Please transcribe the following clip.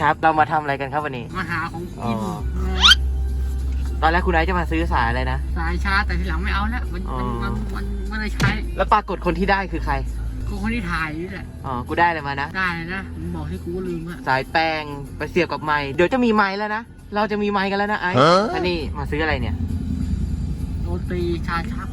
ครับ เรามาทำอะไรกันครับวันนี้ มาหาของกินอตอนแรกคุณไอซ์จะมาซื้อสายอะไรนะ สายชาร์จแต่ทีหลังไม่เอาแล้วมันอ๋อ มันมันมันไม่ได้ใช้แล้วปรากฏคนที่ได้คือใคร กูคนที่ถ่ายนี่แหละอ๋อ กูได้อะไรมานะ ได้นะมึงบอกที่กูลืมอะสายแป้งไปเสียบกับไม้เดี๋ยวจะมีไม้แล้วนะ เราจะมีไม้กันแล้วนะไอ้ฮอันนี้มาซื้ออะไรเนี่ยโรตีชาชัก